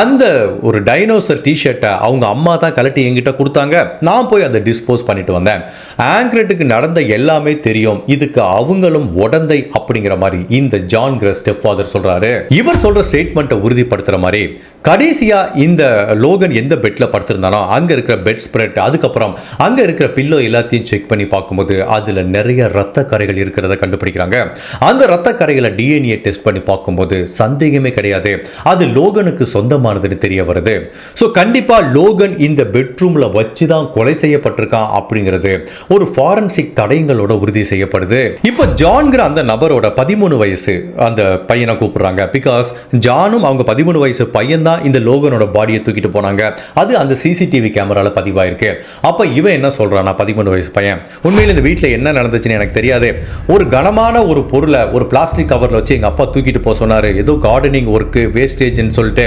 அந்த ஒரு டைனோசர் டிஷர்ட்டை அவங்க அம்மா தான் கலட்டி என்கிட்ட கொடுத்தாங்க. நான் போய் அதை டிஸ்போஸ் பண்ணிட்டு வந்தேன். ஆங்க்ரெட்டுக்கு நடந்த எல்லாமே தெரியும். இதுக்கு அவங்களும் உடந்தை அப்படிங்கிற மாதிரி இந்த ஜான் கிரஸ் ஸ்டெப் ஃபாதர் சொல்றாரு. இவர் சொல்ற ஸ்டேட்மெண்ட்டை உறுதிப்படுத்துற மாதிரி கடைசியா இந்த லோகன் எந்த பெட்ல படுத்திருந்தானோ அங்க இருக்கிற பெட் ஸ்ப்ரெட் அதுக்கப்புறம் அங்க இருக்கிற பில்லோ எல்லாத்தையும் செக் பண்ணி பார்க்கும்போது அதுல நிறைய ரத்த கரைகள் இருக்கிறத கண்டுபிடிக்கிறாங்க. அந்த ரத்த கரைகளை டிஎன்ஏ டெஸ்ட் பண்ணி பார்க்கும்போது சந்தேகமே கிடையாது. அது லோகனுக்கு சொந்தமானதுன்னு தெரிய வருது. ஸோ கண்டிப்பாக லோகன் இந்த பெட்ரூமில் வச்சு தான் கொலை செய்யப்பட்டிருக்கான் அப்படிங்கிறது ஒரு ஃபாரன்சிக் தடயங்களோட உறுதி செய்யப்படுது. இப்போ ஜான்கிற அந்த நபரோட பதிமூணு வயசு அந்த பையனை கூப்பிடுறாங்க. பிகாஸ் ஜானும் அவங்க பதிமூணு வயசு பையன் தான் இந்த லோகனோட பாடியை தூக்கிட்டு போனாங்க. அது அந்த சிசிடிவி கேமராவில் பதிவாயிருக்கு. அப்போ இவன் என்ன சொல்கிறான் நான் பதிமூணு வயசு பையன் உண்மையில் இந்த வீட்டில் என்ன நடந்துச்சுன்னு எனக்கு தெரியாது. ஒரு கனமான ஒரு பொருளை ஒரு பிளாஸ்டிக் கவரில் வச்சு எங்கள் அப்பா தூக்கிட்டு போக சொன்னார். ஏதோ கார்டனிங் ஒர்க்கு வேஸ்டேஜ்னு சொல்லிட்டு.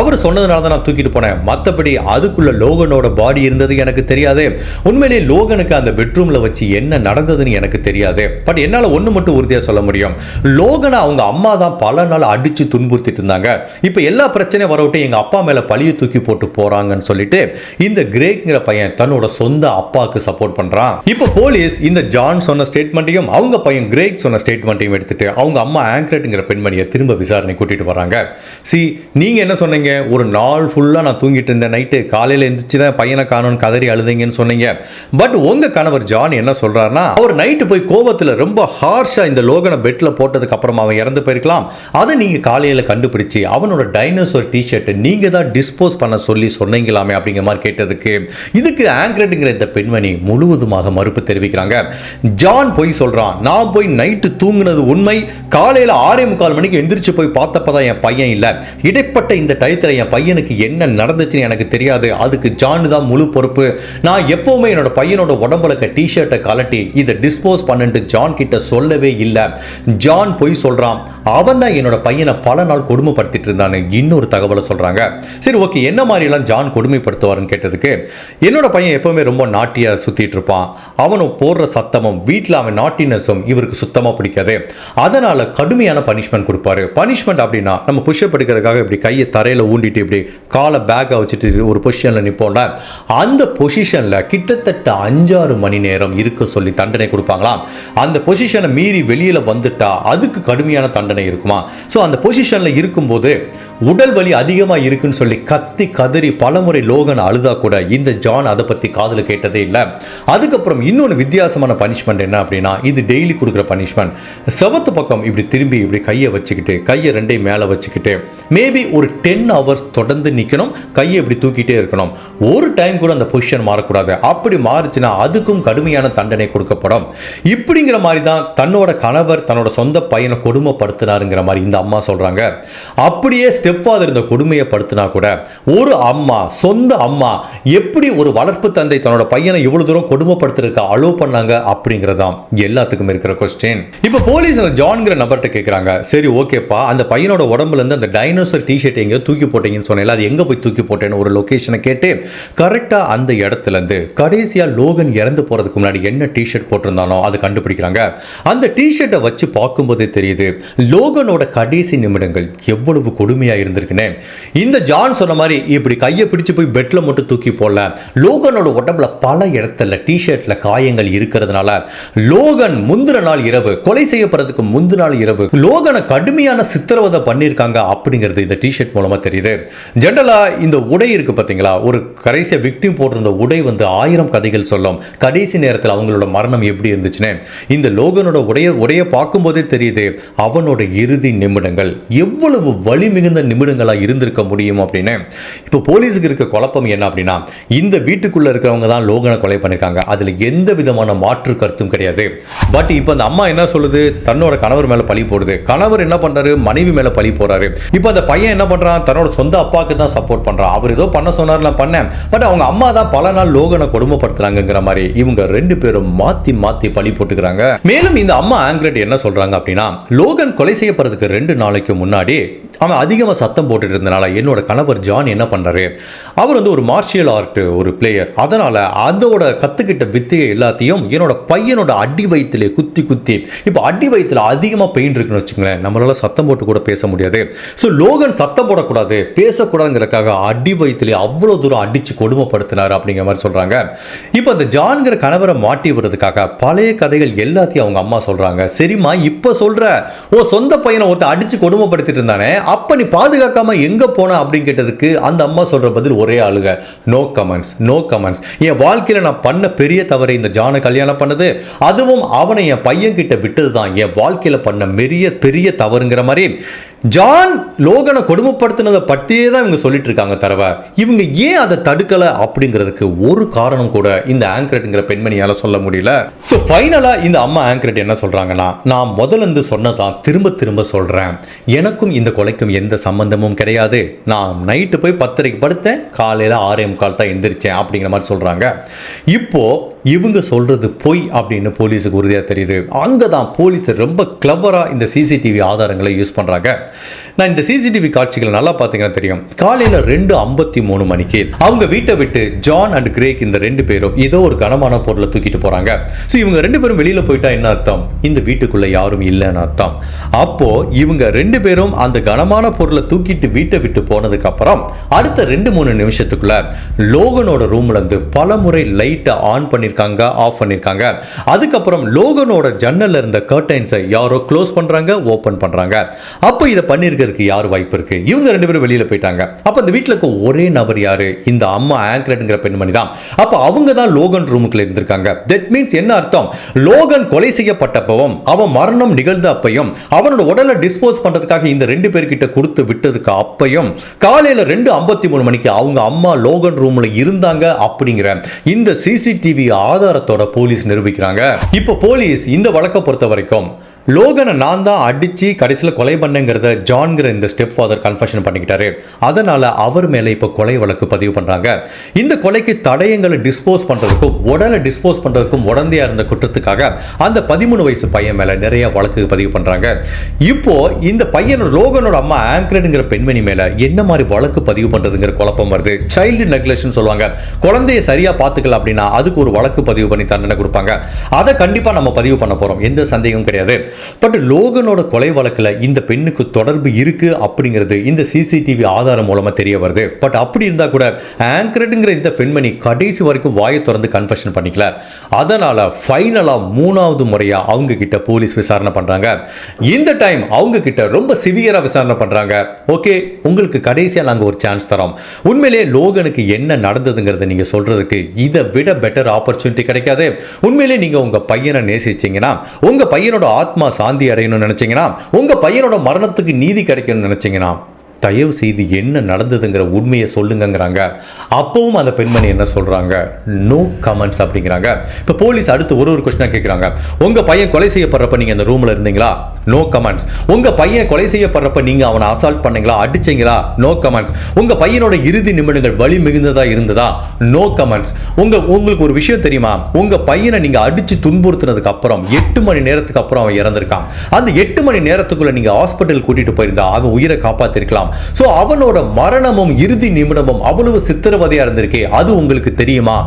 அவர் சொன்னதுனால தான் நான் தூக்கிட்டு போனேன். மற்றபடி அதுக்குள்ள லோகனோட பாடி இருந்தது எனக்கு தெரியாது. உண்மையிலேயே லோகனுக்கு அந்த பெட்ரூம்ல வச்சு என்ன நடந்ததுன்னு எனக்கு தெரியாது. பட் என்னால் ஒன்று மட்டும் உறுதியாக சொல்ல முடியும். லோகனை அவங்க அம்மா தான் பல நாள் அடிச்சு துன்புறுத்திட்டு இருந்தாங்க. இப்போ எல்லா பிரச்சனையும் வரவிட்டு எங்கள் அப்பா மேலே பழியை தூக்கி போட்டு போறாங்கன்னு சொல்லிட்டு இந்த கிரேக்ங்கிற பையன் தன்னோட சொந்த அப்பாவுக்கு சப்போர்ட் பண்றான். இப்போ போலீஸ் இந்த ஜான் சொன்ன ஸ்டேட்மெண்ட்டையும் அவங்க பையன் கிரேக் சொன்ன ஸ்டேட்மெண்ட்டையும் எடுத்துட்டு அவங்க அம்மா ஆங்க்ரெட்ங்கிற பெண்மணியை திரும்ப விசாரணை கூட்டிட்டு வராங்க. சி நீங்க என்ன சொன்னீங்க? ஒரு நாள் ஃபுல்லா நான் தூங்கிட்டு இருந்தேன் நைட்டு காலையில் எழுந்திரிச்சு தான் பையனை காணோன்னு கதறி அழுதுங்கன்னு சொன்னீங்க. பட் உங்கள் கணவர் ஜான் என்ன சொல்கிறாருன்னா அவர் நைட்டு போய் கோபத்தில் ரொம்ப ஹார்ஷாக இந்த லோகனை பெட்டில் போட்டதுக்கு அப்புறமா அவன் இறந்து போயிருக்கலாம். அதை நீங்கள் காலையில் கண்டுபிடிச்சி அவனோட டைனோசர் டிஷர்ட்டை நீங்கள் தான் டிஸ்போஸ் பண்ண சொல்லி சொன்னீங்களாமே அப்படிங்கிற மாதிரி கேட்டதுக்கு இதுக்கு ஆங்க்ரெட்டுங்கிற இந்த பெண்மணி முழுவதுமாக மறுப்பு தெரிவிக்கிறாங்க. ஜான் போய் சொல்கிறான் நான் போய் நைட்டு தூங்குனது உண்மை. காலையில் ஆறே முக்கால் மணிக்கு எந்திரிச்சு போய் பார்த்தப்ப தான் என் பையன் இல்லை. இடைப்பட்ட இந்த டயத்தில் என் பையனுக்கு என்ன நடந்துச்சுன்னு எனக்கு தெரியாது. அதுக்கு ஜான் தான் முழு பொறுப்பு. நான் எப்போவுமே என்னோட பையனோட உடம்புல இருக்க டிஷர்ட்டை கலட்டி இதை டிஸ்போஸ் பண்ணுன்ட்டு ஜான் கிட்ட சொல்லவே இல்லை. ஜான் போய் சொல்கிறான் அவன் தான் என்னோட பையனை பல நாள் கொடுமைப்படுத்திட்டு இருந்தான்னு இன்னொரு தகவலை சொல்கிறாங்க சரி ஓகே என்ன மாதிரிலாம் ஜான் கொடுமைப்படுத்துவாருன்னு கேட்டதுக்கு என்னோட பையன் எப்போவுமே ரொம்ப நாட்டியாக சுற்றிட்டு இருப்பான். அவனும் போடுற சத்தமும் வீட்டில் அவன் நாட்டினஸும் இவருக்கு சுத்தமாக பிடிக்காது. அதனால் கடுமையான பனிஷ்மெண்ட் கொடுப்பாரு. பனிஷ்மெண்ட் அப்படின்னா நம்ம புஷ்அப் எடுக்கிறதுக்காக இப்படி கையை தரையில் ஊண்டிட்டு இப்படி காலை பேக்கை வச்சுட்டு ஒரு பொசிஷனில் நிற்போம்ல அந்த பொசிஷனில் கிட்டத்தட்ட அஞ்சாறு மணி நேரம் இருக்க சொல்லி தண்டனை கொடுப்பாங்களாம். அந்த பொசிஷனை மீறி வெளியில் வந்துட்டா அதுக்கு கடுமையான தண்டனை இருக்குமா? ஸோ அந்த பொசிஷனில் இருக்கும்போது உடல் வலி அதிகமாக இருக்குன்னு சொல்லி கத்தி கதறி பலமுறை லோகன் அழுதா கூட இந்த ஜான் அதை பற்றி காதில் கேட்டதே இல்லை. அதுக்கப்புறம் இன்னொன்று வித்தியாசமான பனிஷ்மெண்ட் என்ன அப்படின்னா இது டெய்லி கொடுக்குற பனிஷ்மெண்ட் செவத்து பக்கம் இப்படி திரும்பி இப்படி கையை வச்சுக்கிட்டு கையை ரெண்டையும் மேலே வச்சுக்கிட்டு மேபி ஒரு டென் ஹவர்ஸ் தொடர்ந்து நிற்கணும் கையை இப்படி தூக்கிட்டே இருக்கணும். ஒரு டைம் கூட அந்த பொசிஷன் மாறக்கூடாது. அப்படி மாறுச்சுன்னா அதுக்கும் கடுமையான தண்டனை கொடுக்கப்படும். இப்படிங்கிற மாதிரி தான் தன்னோட கணவர் தன்னோட சொந்த பையனை கொடுமைப்படுத்தினாருங்கிற மாதிரி இந்த அம்மா சொல்றாங்க. அப்படியே ஸ்டெப் ஃபாதர் இந்த கொடுமையை படுத்தினா கூட ஒரு அம்மா சொந்த அம்மா எப்படி ஒரு வளர்ப்பு தந்தை தன்னோட பையனை இவ்வளவு தூரம் கொடுமைப்படுத்துறதுக்கு அலோ பண்ணாங்க அப்படிங்கறதாம் எல்லாத்துக்கும் இருக்கிற கொஸ்டின் இப்போ போலீஸ் அந்த ஜான்ங்கிற நபர்கிட்ட கேட்குறாங்க சரி ஓகேப்பா அந்த பையனோட உடம்புல இருந்து அந்த டைனோசர் டிஷர்ட் எங்கேயோ தூக்கி போட்டீங்கன்னு சொன்னேன் அது எங்க போய் தூக்கி போட்டேன்னு ஒரு லொகேஷனை கேட்டு கரெக்டாக அந்த இடத்துல இருந்து கடைசியா லோகன் இறந்து போறதுக்கு முன்னாடி என்ன டிஷர்ட் போட்டிருந்தானோ அது கண்டுபிடிக்கிறாங்க. அந்த டிஷர்ட்டை வச்சு பார்க்கும்போதே தெரியுது லோகனோட கடைசி நிமிடங்கள் எவ்வளவு கொடுமையா இருந்திருக்குன்னு. இந்த ஜான் சொன்ன மாதிரி இப்படி கையை பிடிச்சு போய் பெட்டில் மட்டும் தூக்கி போடல. லோகனோட உடம்புல பல இடத்துல டிஷர்ட்ல காயங்கள் இருக்கிறதுனால லோகன் முந்தின நாள் இரவு கொலை செய்யப்படுறதுக்கு முந்தின நாள் இரவு லோகனை கடுமையான சித்திரவதை பண்ணியிருக்காங்க அப்படிங்கிறது இந்த டிஷர்ட் மூலமா தெரியுது. ஜென்ரலா இந்த உடை இருக்குது பார்த்தீங்களா ஒரு கடைசியாக விக்டிம் போட்டிருந்த உடை வந்து ஆயிரம் கதைகள் சொல்லும். கடைசி நேரத்தில் அவங்களோட மரணம் எப்படி இருந்துச்சுன்னு. இந்த லோகனோட உடைய உடைய பார்க்கும்போதே தெரியுது அவனோட இறுதி நிமிடங்கள். எவ்வளவு வலி மிகுந்த நிமிடங்களாக இருந்திருக்க முடியும் அப்படின்னு. இப்போ போலீஸுக்கு இருக்க குழப்பம் என்ன அப்படின்னா இந்த வீட்டுக்குள்ளே இருக்கிறவங்க தான் லோகனை கொலை பண்ணிருக்காங்க. அதில் எந்த விதமான மாற்று கருத்தும் கிடையாது. பட் இப்போ அந்த அம்மா என்ன சொல்லுது? தன்னோட கணவர் மேலே பழி போடுது. கணவர் என்ன பண்ணுறாரு மனைவி மேலே பழி போகிறாரு இப்போ அந்த பையன் என்ன பண்ணுறான் தன்னோட சொந்த அப்பாவுக்கு தான் சப்போர்ட் பண்றான் அவர் ஏதோ பண்ண சொன்னார் நான் பண்ணேன். பட் அவங்க அம்மா தான் பல நாள் லோகனை கொடுமைப்படுத்துறாங்கங்கிற மாதிரி இவங்க ரெண்டு பேரும் மாத்தி மாத்தி பழி போட்டுக்கிறாங்க. மேலும் இந்த அம்மா ஆங்கிரட் என்ன சொல்றாங்க அப்படின்னா லோகன் கொலை செய்யப்படுறதுக்கு ரெண்டு நாளைக்கு முன்னாடி அவன் அதிகமாக சத்தம் போட்டுட்டு இருந்தனால என்னோட கணவர் ஜான் என்ன பண்ணுறாரு அவர் வந்து ஒரு மார்ஷியல் ஆர்ட் ஒரு பிளேயர் அதனால் அதோட கத்துக்கிட்ட வித்தையை எல்லாத்தையும் என்னோட பையனோட அடி வயிற்றுல குத்தி குத்தி இப்போ அடி வயிற்றுல அதிகமாக பெயின் இருக்குன்னு வச்சுங்களேன் நம்மளால சத்தம் போட்டு கூட பேச முடியாது. ஸோ லோகன் சத்தம் போடக்கூடாது பேசக்கூடாதுங்கிறதுக்காக அடி வயிற்றுல அவ்வளோ தூரம் அடிச்சு கொடுமைப்படுத்தினார் அப்படிங்கிற மாதிரி சொல்றாங்க. இப்போ அந்த ஜான்கிற கணவரை மாட்டி விடுறதுக்காக பழைய கதைகள் எல்லாத்தையும் அவங்க அம்மா சொல்றாங்க. சரிம்மா இப்போ சொல்ற. ஓ சொந்த பையனை ஒருத்தர் அடிச்சு கொடுமைப்படுத்திட்டு இருந்தானே. அப்ப நீ பாதுகாக்காம எங்க போன அப்படின்னு கேட்டதுக்கு அந்த அம்மா சொல்கிற பதில் ஒரே ஆளுக நோ கமெண்ட்ஸ் நோ கமெண்ட்ஸ் என் வாழ்க்கையில நான் பண்ண பெரிய தவறு இந்த ஜானை கல்யாணம் பண்ணது. அதுவும் அவனை என் பையன் கிட்ட விட்டது தான் என் வாழ்க்கையில பண்ண பெரிய பெரிய தவறுங்கிற மாதிரி. ஜான் லோகனை கொடுமைப்படுத்தினதை பற்றியே தான் இவங்க சொல்லிட்டு இருக்காங்க. தரவ இவங்க ஏன் அதை தடுக்கலை அப்படிங்கிறதுக்கு ஒரு காரணம் கூட இந்த ஆங்கரட்ங்கிற பெண்மணியால் சொல்ல முடியல. ஸோ ஃபைனலாக இந்த அம்மா ஆங்கரட் என்ன சொல்கிறாங்கன்னா நான் முதல்ல இருந்து சொன்னதான் திரும்ப திரும்ப சொல்கிறேன் எனக்கும் இந்த கொலைக்கும் எந்த சம்பந்தமும் கிடையாது. நான் நைட்டு போய் பத்தரைக்கு படுத்தேன் காலையில் ஆறே முக்கால் தான் எந்திரிச்சேன் அப்படிங்கிற மாதிரி சொல்கிறாங்க இப்போது இவங்க சொல்கிறது பொய் அப்படின்னு போலீஸுக்கு உறுதியாக தெரியுது. அங்கே தான் போலீஸ் ரொம்ப கிளவராக இந்த சிசிடிவி ஆதாரங்களை யூஸ் பண்ணுறாங்க நான் இந்த சிசிடிவி காட்சிகளை நல்லா பார்த்தீங்கன்னா தெரியும். காலையில் ரெண்டு ஐம்பத்தி மூணு மணிக்கு அவங்க வீட்டை விட்டு ஜான் அண்ட் கிரேக் இந்த ரெண்டு பேரும் ஏதோ ஒரு கனமான பொருளை தூக்கிட்டு போறாங்க. ஸோ இவங்க ரெண்டு பேரும் வெளியில் போயிட்டா என்ன அர்த்தம்? இந்த வீட்டுக்குள்ள யாரும் இல்லைன்னு அர்த்தம். அப்போ இவங்க ரெண்டு பேரும் அந்த கனமான பொருளை தூக்கிட்டு வீட்டை விட்டு போனதுக்கு அப்புறம் அடுத்த ரெண்டு மூணு நிமிஷத்துக்குள்ள லோகனோட ரூம்ல இருந்து பல முறை லைட்டை ஆன் பண்ணிருக்காங்க ஆஃப் பண்ணிருக்காங்க. அதுக்கப்புறம் லோகனோட ஜன்னல்ல இருந்த கர்டைன்ஸை யாரோ க்ளோஸ் பண்றாங்க ஓபன் பண்றாங்க. அப்போ இதை பண்ணிருக்கிறதுக்கு யார் வாய்ப்பு இருக்கு? இவங்க ரெண்டு பேரும் வெளியில போயிட்டாங்க. அப்ப இந்த வீட்டுல இருக்க ஒரே நபர் யாரு? இந்த அம்மா ஆங்கரட்ங்கிற பெண்மணி தான். அப்ப அவங்க தான் லோகன் ரூமுக்குள்ள இருந்திருக்காங்க. தட் மீன்ஸ் என்ன அர்த்தம்? லோகன் கொலை செய்யப்பட்டப்பவும் அவன் மரணம் நிகழ்ந்த அப்பையும் அவனோட உடலை டிஸ்போஸ் பண்றதுக்காக இந்த ரெண்டு பேர்கிட்ட கொடுத்து விட்டதுக்கு அப்பையும் காலையில ரெண்டு ஐம்பத்தி மூணு மணிக்கு அவங்க அம்மா லோகன் ரூம்ல இருந்தாங்க அப்படிங்கிற இந்த சிசிடிவி ஆதாரத்தோட போலீஸ் நிரூபிக்கிறாங்க. இப்போ போலீஸ் இந்த வழக்கை பொறுத்த வரைக்கும் லோகனை நான் தான் அடித்து கடைசியில் கொலை பண்ணேங்கிறத ஜான்கிற இந்த ஸ்டெப் ஃபாதர் கன்ஃபஷன் பண்ணிக்கிட்டாரு. அதனால் அவர் மேலே இப்போ கொலை வழக்கு பதிவு பண்ணுறாங்க இந்த கொலைக்கு தடயங்களை டிஸ்போஸ் பண்ணுறதுக்கும் உடலை டிஸ்போஸ் பண்ணுறதுக்கும் உடந்தையாக இருந்த குற்றத்துக்காக அந்த பதிமூணு வயசு பையன் மேலே நிறைய வழக்கு பதிவு பண்ணுறாங்க இப்போது இந்த பையனோட லோகனோட அம்மா ஆங்கரடுங்கிற பெண்மணி மேலே என்ன மாதிரி வழக்கு பதிவு பண்ணுறதுங்கிற குழப்பம் வருது. சைல்டு நெக்லெக்ஷன் சொல்லுவாங்க. குழந்தைய சரியாக பார்த்துக்கலாம் அப்படின்னா அதுக்கு ஒரு வழக்கு பதிவு பண்ணி தண்டனை கொடுப்பாங்க. அதை கண்டிப்பாக நம்ம பதிவு பண்ண போகிறோம் எந்த சந்தேகமும் கிடையாது. பட் லோகனோட கொலை வழக்கில் இந்த பெண்ணுக்கு தொடர்பு இருக்கு அப்படிங்கிறது இந்த சிசிடிவி ஆதாரம் மூலமாக தெரிய வருது. பட் அப்படி இருந்தால் கூட ஆங்கரடுங்கிற இந்த பெண்மணி கடைசி வரைக்கும் வாயை திறந்து கன்ஃபெஷன் பண்ணிக்கல. அதனால் ஃபைனலாக மூணாவது முறையா அவங்க கிட்ட போலீஸ் விசாரணை பண்றாங்க. இந்த டைம் அவங்க கிட்ட ரொம்ப சிவியராக விசாரணை பண்றாங்க. ஓகே உங்களுக்கு கடைசியாக நாங்கள் ஒரு சான்ஸ் தரோம். உண்மையிலே லோகனுக்கு என்ன நடந்ததுங்கிறத நீங்கள் சொல்றதுக்கு இதை விட பெட்டர் ஆப்பர்ச்சுனிட்டி கிடைக்காது. உண்மையிலே நீங்கள் உங்கள் பையனை நேசிச்சீங்கன்னா உங்கள் பையனோட ஆத்ம சாந்தி அடையணும்னு நினைச்சீங்கன்னா உங்க பையனோட மரணத்துக்கு நீதி கிடைக்கணும்னு நினைச்சீங்கன்னா தயவு செய்து என்ன நடந்ததுங்கிற உண்மையை சொல்லுங்கங்கிறாங்க. அப்பவும் அந்த பெண்மணி என்ன சொல்றாங்க? நோ கமெண்ட்ஸ் அப்படிங்கிறாங்க. இப்போ போலீஸ் அடுத்து ஒரு ஒரு கொஸ்டினாக கேட்குறாங்க உங்க பையன் கொலை செய்யப்படுறப்ப நீங்க அந்த ரூம்ல இருந்தீங்களா? நோ கமெண்ட்ஸ் உங்க பையன் கொலை செய்யப்படுறப்ப நீங்க அவனை அசால்ட் பண்ணீங்களா? அடிச்சீங்களா? நோ கமெண்ட்ஸ் உங்க பையனோட இறுதி நிமிடங்கள் வலி மிகுந்ததா இருந்ததா? நோ கமெண்ட்ஸ் உங்க உங்களுக்கு ஒரு விஷயம் தெரியுமா? உங்க பையனை நீங்க அடிச்சு துன்புறுத்தினதுக்கு அப்புறம் எட்டு மணி நேரத்துக்கு அப்புறம் அவன் இறந்திருக்கான். அந்த எட்டு மணி நேரத்துக்குள்ள நீங்க ஹாஸ்பிட்டல் கூட்டிட்டு போயிருந்தா அவன் உயிரை காப்பாத்திருக்கலாம். சோ அவனோட மரணமும் இறுதி நிமிடமும் அவ்வளவு சித்திரவதையா இருந்திருக்கே அது உங்களுக்கு தெரியுமா?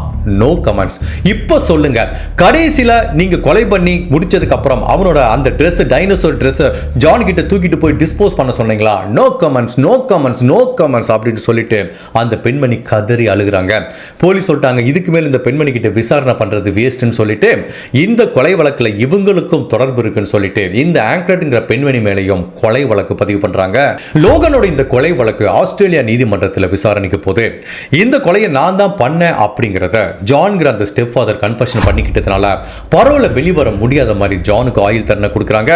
நோ கமெண்ட்ஸ் இப்போ சொல்லுங்க. கடைசியில் நீங்க கொலை பண்ணி முடிச்சதுக்கு அப்புறம் அவனோட அந்த ட்ரெஸ் டைனோசர் ட்ரெஸ் ஜான் கிட்ட தூக்கிட்டு போய் டிஸ்போஸ் பண்ண சொன்னீங்களா? No comments no comments no comments அப்படின்னு சொல்லிட்டு அந்த பெண்மணி கதறி அழுகுறாங்க. போலீஸ் சொல்லிட்டாங்க இதுக்கு மேல இந்த பெண்மணி கிட்ட விசாரணை பண்றது வேஸ்ட்னு சொல்லிட்டு இந்த கொலை வழக்கில் இவங்களுக்கும் தொடர்பு இருக்குன்னு சொல்லிட்டு இந்த ஆங்கர்ட்ங்கிற பெண்மணி மேலேயும் கொலை வழக்கு பதிவு பண்றாங்க. லோகனோட இந்த கொலை வழக்கு ஆஸ்திரேலியா நீதிமன்றத்தில் விசாரணைக்கு போது இந்த கொலையை நான் தான் பண்ணேன் அப்படிங்கிறத ஜான்கிற அந்த ஸ்டெப் ஃபாதர் கன்ஃபர்ஷன் பண்ணிக்கிட்டதுனால பரவல வெளிவர முடியாத மாதிரி ஜானுக்கு ஆயில் தண்டனை கொடுக்குறாங்க.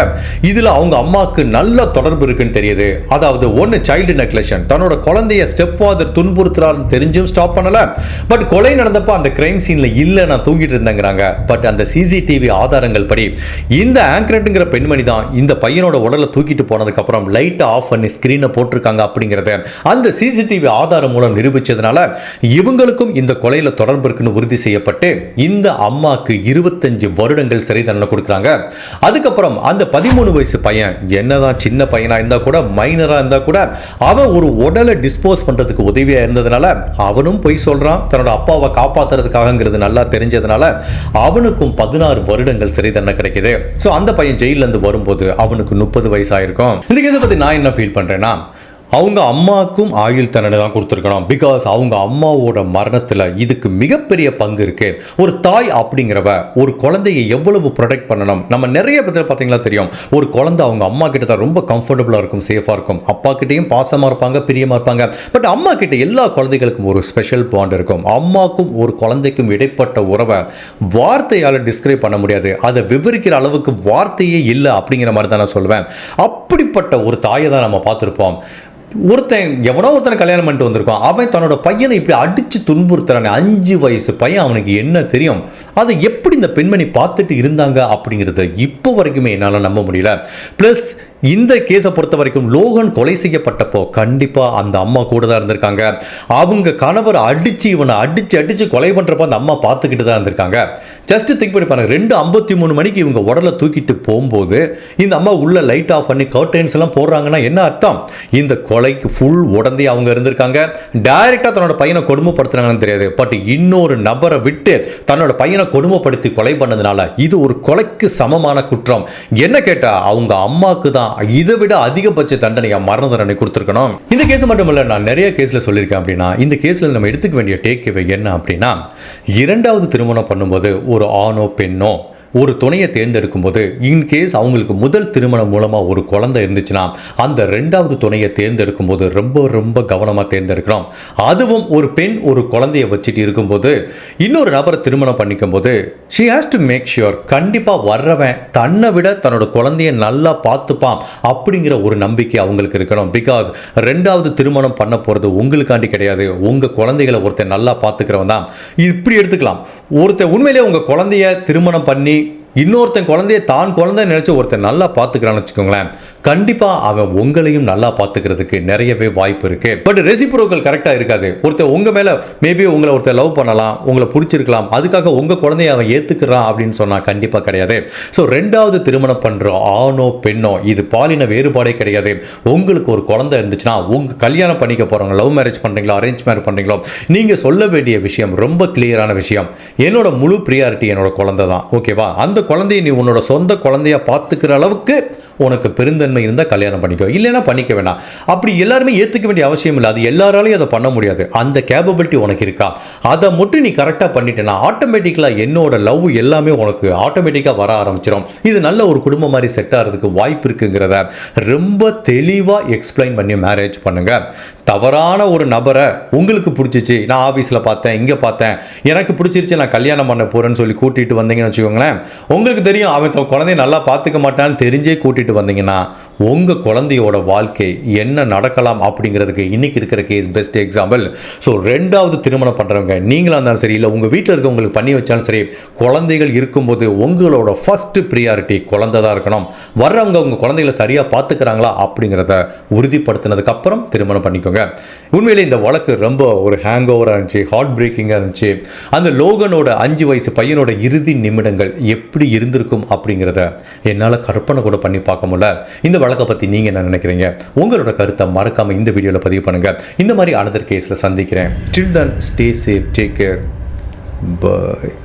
இதில் அவங்க அம்மாவுக்கு நல்ல தொடர்பு இருக்குன்னு தெரியுது. அதாவது ஒன்று சைல்டு நெக்லெக்ஷன் தன்னோட குழந்தைய ஸ்டெப் ஃபாதர் துன்புறுத்துறாருன்னு தெரிஞ்சும் ஸ்டாப் பண்ணல. பட் கொலை நடந்தப்போ அந்த கிரைம் சீனில் இல்லை நான் தூங்கிட்டு இருந்தேங்கிறாங்க. பட் அந்த சிசிடிவி ஆதாரங்கள் படி இந்த ஆங்கரட்ங்கிற பெண்மணி தான் இந்த பையனோட உடலை தூக்கிட்டு போனதுக்கப்புறம் லைட்டை ஆஃப் பண்ணி ஸ்க்ரீனை போட்டிருக்காங்க அப்படிங்கிறத அந்த சிசிடிவி ஆதாரம் மூலம் நிரூபித்ததுனால இவங்களுக்கும் இந்த கொலையில் தொடர்பு இருக்குன்னு உறுதி செய்யப்பட்டு இந்த அம்மாக்கு இருபத்தஞ்சு வருடங்கள் சிறை தண்டனை கொடுக்குறாங்க. அதுக்கப்புறம் அந்த பதிமூணு வயசு பையன் என்னதான் சின்ன பையனா இருந்தா கூட மைனரா இருந்தா கூட அவன் ஒரு உடலை டிஸ்போஸ் பண்றதுக்கு உதவியா இருந்ததுனால அவனும் போய் சொல்றான். தன்னோட அப்பாவை காப்பாத்துறதுக்காகங்கிறது நல்லா தெரிஞ்சதுனால அவனுக்கும் பதினாறு வருடங்கள் சிறை தண்டனை கிடைக்குது. ஸோ அந்த பையன் ஜெயில இருந்து வரும்போது அவனுக்கு முப்பது வயசு ஆயிருக்கும் இந்த கேஸை பத்தி நான் என்ன ஃபீல் பண்ணுறேன்னா அவங்க அம்மாவுக்கும் ஆயுள் தண்டனை தான் கொடுத்துருக்கணும். பிகாஸ் அவங்க அம்மாவோட மரணத்தில் இதுக்கு மிகப்பெரிய பங்கு இருக்கு. ஒரு தாய் அப்படிங்கிறவ ஒரு குழந்தையை எவ்வளவு ப்ரொடெக்ட் பண்ணணும்? நம்ம நிறைய பேர் பார்த்தீங்களா தெரியும்? ஒரு குழந்தை அவங்க அம்மா கிட்ட தான் ரொம்ப கம்ஃபர்டபுளாக இருக்கும் சேஃபாக இருக்கும். அப்பா கிட்டேயும் பாசமாக இருப்பாங்க பிரியமாக இருப்பாங்க. பட் அம்மா கிட்ட எல்லா குழந்தைகளுக்கும் ஒரு ஸ்பெஷல் பாண்ட் இருக்கும். அம்மாக்கும் ஒரு குழந்தைக்கும் இடைப்பட்ட உறவை வார்த்தையால் டிஸ்கிரைப் பண்ண முடியாது. அதை விவரிக்கிற அளவுக்கு வார்த்தையே இல்லை அப்படிங்கிற மாதிரி தான் நான் சொல்லுவேன். அப்படிப்பட்ட ஒரு தாயை தான் நம்ம பார்த்துருப்போம். ஒருத்தன் எவனோ ஒருத்தனை கல்யாணம் பண்ணிட்டு வந்திருக்கான். அவன் தன்னோட பையனை இப்படி அடித்து துன்புறுத்துறானே. அஞ்சு வயசு பையன் அவனுக்கு என்ன தெரியும்? அதை எப்படி இந்த பெண்மணி பார்த்துட்டு இருந்தாங்க அப்படிங்கிறத இப்போ வரைக்குமே என்னால் நம்ப முடியல. ப்ளஸ் இந்த கேஸை பொறுத்த வரைக்கும் லோகன் கொலை செய்யப்பட்டப்போ கண்டிப்பாக அந்த அம்மா கூட தான் இருந்திருக்காங்க. அவங்க கணவர் அடித்து இவனை அடித்து அடித்து கொலை பண்ணுறப்ப அந்த அம்மா பார்த்துக்கிட்டு தான் இருந்திருக்காங்க. ஜஸ்ட் திங்க் பண்ணி பாருங்க. ரெண்டு ஐம்பத்தி மூணு மணிக்கு இவங்க உடலை தூக்கிட்டு போகும்போது இந்த அம்மா உள்ள லைட் ஆஃப் பண்ணி கர்டைன்ஸ் எல்லாம் போடுறாங்கன்னா என்ன அர்த்தம்? இந்த கொலைக்கு ஃபுல் உடந்தே அவங்க இருந்திருக்காங்க. டைரெக்டாக தன்னோட பையனை கொடுமைப்படுத்துனாங்கன்னு தெரியாது. பட் இன்னொரு நபரை விட்டு தன்னோட பையனை கொடுமைப்படுத்தி கொலை பண்ணதுனால இது ஒரு கொலைக்கு சமமான குற்றம். என்ன கேட்டால் அவங்க அம்மாவுக்கு தான் இதை விட அதிகபட்ச தண்டனையா மரண தண்டனை கொடுத்துருக்கணும். இந்த கேஸ் மட்டும் இல்ல நான் நிறைய கேஸ்ல சொல்லியிருக்கேன் அப்படின்னா இந்த கேஸ்ல நம்ம எடுத்துக்க வேண்டிய டேக் என்ன அப்படின்னா இரண்டாவது திருமணம் பண்ணும்போது ஒரு ஆணோ பெண்ணோ ஒரு துணையை தேர்ந்தெடுக்கும் போது இன்கேஸ் அவங்களுக்கு முதல் திருமணம் மூலமாக ஒரு குழந்தை இருந்துச்சுன்னா அந்த ரெண்டாவது துணையை தேர்ந்தெடுக்கும் போது ரொம்ப ரொம்ப கவனமாக தேர்ந்தெடுக்கிறோம் அதுவும் ஒரு பெண் ஒரு குழந்தைய வச்சுட்டு இருக்கும்போது இன்னொரு நபரை திருமணம் பண்ணிக்கும் போது she has to make sure கண்டிப்பாக வர்றவன் தன்னை விட தன்னோட குழந்தைய நல்லா பார்த்துப்பான் அப்படிங்கிற ஒரு நம்பிக்கை அவங்களுக்கு இருக்கணும். பிகாஸ் ரெண்டாவது திருமணம் பண்ண போகிறது உங்களுக்காண்டி கிடையாது. உங்கள் குழந்தைகளை ஒருத்தன் நல்லா பார்த்துக்கிறவன் தான். இப்படி எடுத்துக்கலாம். ஒருத்தன் உண்மையிலேயே உங்கள் குழந்தைய திருமணம் பண்ணி இன்னொருத்தன் குழந்தைய தான் குழந்தை நினச்சி ஒருத்தன் நல்லா பார்த்துக்கிறான்னு வச்சுக்கோங்களேன். கண்டிப்பாக அவன் உங்களையும் நல்லா பார்த்துக்கிறதுக்கு நிறையவே வாய்ப்பு இருக்குது பட் ரெசிப்ரோக்கல் கரெக்டாக இருக்காது. ஒருத்தர் உங்கள் மேலே மேபி உங்களை ஒருத்தர் லவ் பண்ணலாம் உங்களை பிடிச்சிருக்கலாம் அதுக்காக உங்கள் குழந்தைய அவன் ஏற்றுக்கிறான் அப்படின்னு சொன்னால் கண்டிப்பாக கிடையாது. ஸோ ரெண்டாவது திருமணம் பண்ணுறோம் ஆணோ பெண்ணோ இது பாலின வேறுபாடே கிடையாது. உங்களுக்கு ஒரு குழந்தை இருந்துச்சுன்னா உங்கள் கல்யாணம் பண்ணிக்க போகிறவங்க லவ் மேரேஜ் பண்ணுறீங்களா அரேஞ்ச் மேரேஜ் பண்ணுறீங்களோ நீங்கள் சொல்ல வேண்டிய விஷயம் ரொம்ப கிளியரான விஷயம். என்னோட முழு ப்ரியாரிட்டி என்னோட குழந்தை தான் ஓகேவா அந்த குழந்தைய நீ உன்னோட சொந்த குழந்தைய பார்த்துக்கிற அளவுக்கு உனக்கு பெருந்தன்மை இருந்தால் கல்யாணம் பண்ணிக்கோ. இல்லைன்னா பண்ணிக்க வேண்டாம். அப்படி எல்லாருமே ஏற்றுக்க வேண்டிய அவசியம் இல்லை. அது எல்லாராலையும் அதை பண்ண முடியாது. அந்த கேபபிலிட்டி உனக்கு இருக்கா? அதை மட்டும் நீ கரெக்டாக பண்ணிட்டேன்னா ஆட்டோமேட்டிக்கலாக என்னோட லவ் எல்லாமே உனக்கு ஆட்டோமேட்டிக்காக வர ஆரம்பிச்சிடும் இது நல்ல ஒரு குடும்பம் மாதிரி செட் ஆகிறதுக்கு வாய்ப்பு இருக்குங்கிறத ரொம்ப தெளிவாக எக்ஸ்பிளைன் பண்ணி மேரேஜ் பண்ணுங்கள் தவறான ஒரு நபரை உங்களுக்கு பிடிச்சிச்சு நான் ஆஃபீஸில் பார்த்தேன் இங்கே பார்த்தேன் எனக்கு பிடிச்சிருச்சு நான் கல்யாணம் பண்ண போகிறேன்னு சொல்லி கூட்டிகிட்டு வந்தீங்கன்னு வச்சுக்கோங்களேன் உங்களுக்கு தெரியும் அவன் குழந்தைய நல்லா பார்த்துக்க மாட்டான்னு தெரிஞ்சே கூட்டிகிட்டு வந்தீங்கன்னா உங்கள் குழந்தையோட வாழ்க்கை என்ன நடக்கலாம் அப்படிங்கிறதுக்கு இன்னைக்கு இருக்கிற கேஸ் பெஸ்ட் எக்ஸாம்பிள் ஸோ ரெண்டாவது திருமணம் பண்ணுறவங்க நீங்களாக இருந்தாலும் சரி இல்லை உங்கள் வீட்டில் இருக்கவங்களுக்கு பண்ணி வச்சாலும் சரி குழந்தைகள் இருக்கும்போது உங்களோட ஃபஸ்ட்டு ப்ரியாரிட்டி குழந்தை தான் இருக்கணும். வர்றவங்க உங்கள் குழந்தைகளை சரியாக பார்த்துக்கிறாங்களா அப்படிங்கிறத உறுதிப்படுத்தினதுக்கப்புறம் திருமணம் பண்ணிக்கோங்க. உண்மையிலே இந்த வழக்கு ரொம்ப ஒரு ஹேங் ஓவராக இருந்துச்சு ஹார்ட் பிரேக்கிங்காக இருந்துச்சு. அந்த லோகனோட அஞ்சு வயசு பையனோட இறுதி நிமிடங்கள் எப்படி இருந்திருக்கும் அப்படிங்கிறத என்னால் கற்பனை கூட பண்ணி பார்க்க முடியல. இந்த வழக்கை பற்றி நீங்கள் என்ன நினைக்கிறீங்க? உங்களோட கருத்தை மறக்காமல் இந்த வீடியோவில் பதிவு பண்ணுங்கள் இந்த மாதிரி அனதர் கேஸில் சந்திக்கிறேன். Till then stay safe take care bye